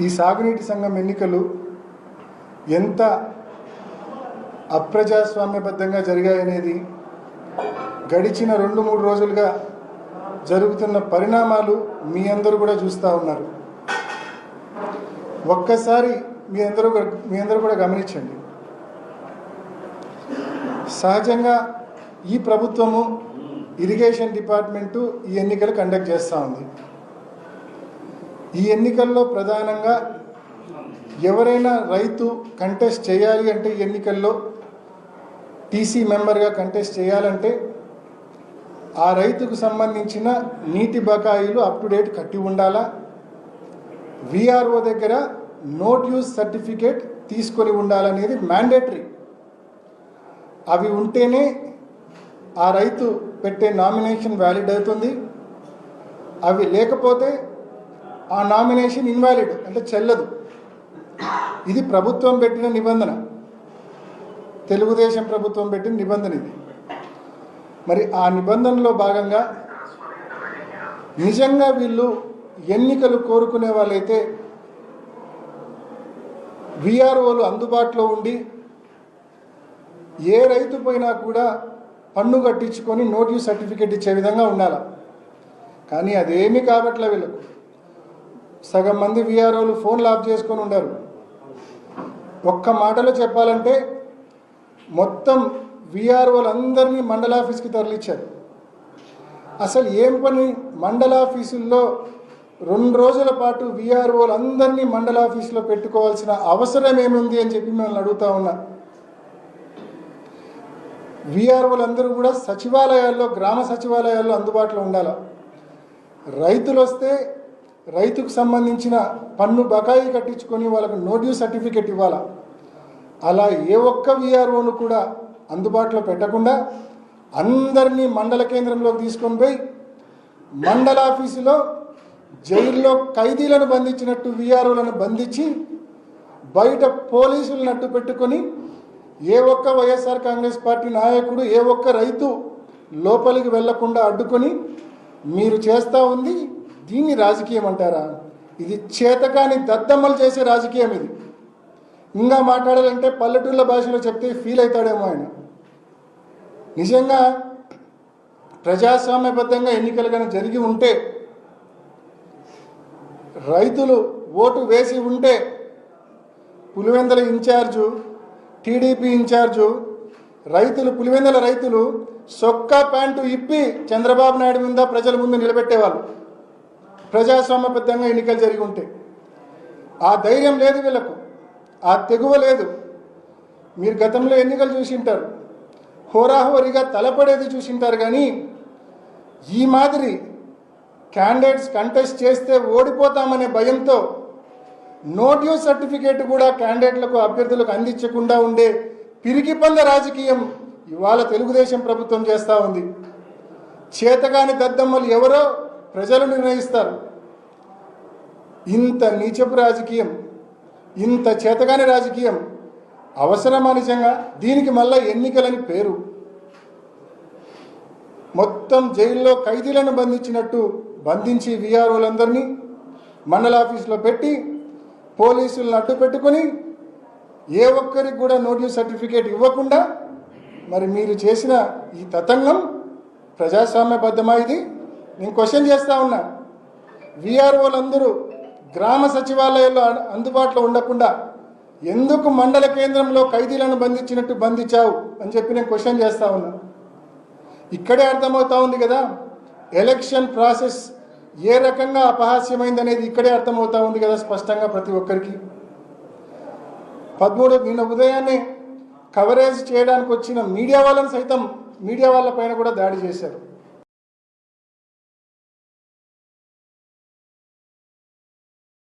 ఈ సాగునీటి సంఘం ఎన్నికలు ఎంత అప్రజాస్వామ్యబద్ధంగా జరిగాయనేది గడిచిన రెండు మూడు రోజులుగా జరుగుతున్న పరిణామాలు మీ అందరూ కూడా చూస్తూ ఉన్నారు. ఒక్కసారి మీ అందరూ కూడా- మీ అందరూ కూడా గమనించండి. సహజంగా ఈ ప్రభుత్వము ఇరిగేషన్ డిపార్ట్మెంటు ఈ ఎన్నికలు కండక్ట్ చేస్తూ ఉంది. ఈ ఎన్నికల్లో ప్రధానంగా ఎవరైనా రైతు కంటెస్ట్ చేయాలి అంటే ఈ ఎన్నికల్లో టీసీ మెంబర్గా కంటెస్ట్ చేయాలంటే ఆ రైతుకు సంబంధించిన నీటి బకాయిలు అప్ టు డేట్ కట్టి ఉండాలా? విఆర్ఓ దగ్గర నోట్ యూజ్ సర్టిఫికేట్ తీసుకొని ఉండాలనేది మ్యాండేటరీ అవి ఉంటేనే ఆ రైతు పెట్టే నామినేషన్ వ్యాలిడ్ అవుతుంది. అవి లేకపోతే ఆ నామినేషన్ ఇన్వాలిడ్ అంటే చెల్లదు. ఇది ప్రభుత్వం పెట్టిన నిబంధన. తెలుగుదేశం ప్రభుత్వం పెట్టిన నిబంధన ఇది. మరి ఆ నిబంధనలో భాగంగా నిజంగా వీళ్ళు ఎన్నికలు కోరుకునే వాళ్ళైతే విఆర్ఓలు అందుబాటులో ఉండి ఏ రైతు పోయినా కూడా పన్ను కట్టించుకొని నోటీస్ సర్టిఫికేట్ ఇచ్చే విధంగా ఉండాలి. కానీ అదేమీ కాబట్లే వీళ్ళకు. సగం మంది విఆర్ఓలు ఫోన్లు ఆఫ్ చేసుకొని ఉండరు. ఒక్క మాటలో చెప్పాలంటే మొత్తం విఆర్ఓలు అందరినీ మండల ఆఫీస్కి తరలించారు అసలు ఏం పని? మండల ఆఫీసుల్లో రెండు రోజుల పాటు విఆర్ఓలు అందరినీ మండల ఆఫీసులో పెట్టుకోవాల్సిన అవసరం ఏముంది అని చెప్పి మిమ్మల్ని అడుగుతా ఉన్నా. విఆర్ఓలు అందరూ కూడా సచివాలయాల్లో గ్రామ సచివాలయాల్లో అందుబాటులో ఉండాలి? రైతులు వస్తే రైతుకు సంబంధించిన పన్ను బకాయి కట్టించుకొని వాళ్ళకు నోటీస్ సర్టిఫికెట్ ఇవ్వాలా? అలా ఏ ఒక్క విఆర్ఓను కూడా అందుబాటులో పెట్టకుండా అందరినీ మండల కేంద్రంలోకి తీసుకొని పోయి మండల ఆఫీసులో జైల్లో ఖైదీలను బంధించినట్టు విఆర్ఓలను బంధించి బయట పోలీసులను అడ్డు పెట్టుకొని ఏ ఒక్క వైఎస్ఆర్ కాంగ్రెస్ పార్టీ నాయకుడు ఏ ఒక్క రైతు లోపలికి వెళ్ళకుండా అడ్డుకొని మీరు చేస్తూ ఉంది. దీన్ని రాజకీయం అంటారా? ఇది చేతకాని దద్దమ్మలు చేసే రాజకీయం ఇది. ఇంకా మాట్లాడాలంటే పల్లెటూళ్ళ భాషలో చెప్తే ఫీల్ అవుతాడేమో ఆయన. నిజంగా ప్రజాస్వామ్యబద్ధంగా ఎన్నికలు కానీ జరిగి ఉంటే రైతులు ఓటు వేసి ఉంటే పులివెందల ఇన్ఛార్జు టీడీపీ ఇన్ఛార్జు రైతులు పులివెందల రైతులు సొక్కా ప్యాంటు ఇప్పి చంద్రబాబు నాయుడు మీద ప్రజల ముందు నిలబెట్టేవాళ్ళు. ప్రజాస్వామ్యబద్ధంగా ఎన్నికలు జరిగి ఉంటే. ఆ ధైర్యం లేదు వీళ్ళకు. ఆ తెగువ లేదు. మీరు గతంలో ఎన్నికలు చూసింటారు. హోరాహోరీగా తలపడేది చూసింటారు కానీ ఈ మాదిరి క్యాండిడేట్స్ కంటెస్ట్ చేస్తే ఓడిపోతామనే భయంతో నోట్యూస్ సర్టిఫికేట్ కూడా క్యాండిడేట్లకు అభ్యర్థులకు అందించకుండా ఉండే పిరికి రాజకీయం ఇవాళ తెలుగుదేశం ప్రభుత్వం చేస్తూ ఉంది. చేతగాని దద్దమ్మలు ఎవరో ప్రజలు నిర్ణయిస్తారు. ఇంత నీచపు రాజకీయం ఇంత చేతగాని రాజకీయం అవసరమా నిజంగా? దీనికి మళ్ళా ఎన్నికలని పేరు. మొత్తం జైల్లో ఖైదీలను బంధించినట్టు బంధించి విఆర్ఓలందరినీ మండల ఆఫీసులో పెట్టి పోలీసులను అడ్డు పెట్టుకొని ఏ ఒక్కరికి కూడా నోటీస్ సర్టిఫికేట్ ఇవ్వకుండా మరి మీరు చేసిన ఈ తతంగం ప్రజాస్వామ్యబద్ధమా ఇది? నేను క్వశ్చన్ చేస్తూ ఉన్నా. విఆర్ఓలందరూ గ్రామ సచివాలయాల్లో అందుబాటులో ఉండకుండా ఎందుకు మండల కేంద్రంలో ఖైదీలను బంధించినట్టు బంధించావు అని చెప్పి నేను క్వశ్చన్ చేస్తూ ఉన్నా. ఇక్కడే అర్థమవుతా ఉంది కదా ఎలక్షన్ ప్రాసెస్ ఏ రకంగా అపహాస్యమైంది అనేది ఇక్కడే అర్థమవుతా ఉంది కదా స్పష్టంగా ప్రతి ఒక్కరికి. పదమూడు నిన్న ఉదయాన్నే కవరేజ్ చేయడానికి వచ్చిన మీడియా వాళ్ళని సైతం మీడియా వాళ్ళ పైన కూడా దాడి చేశారు.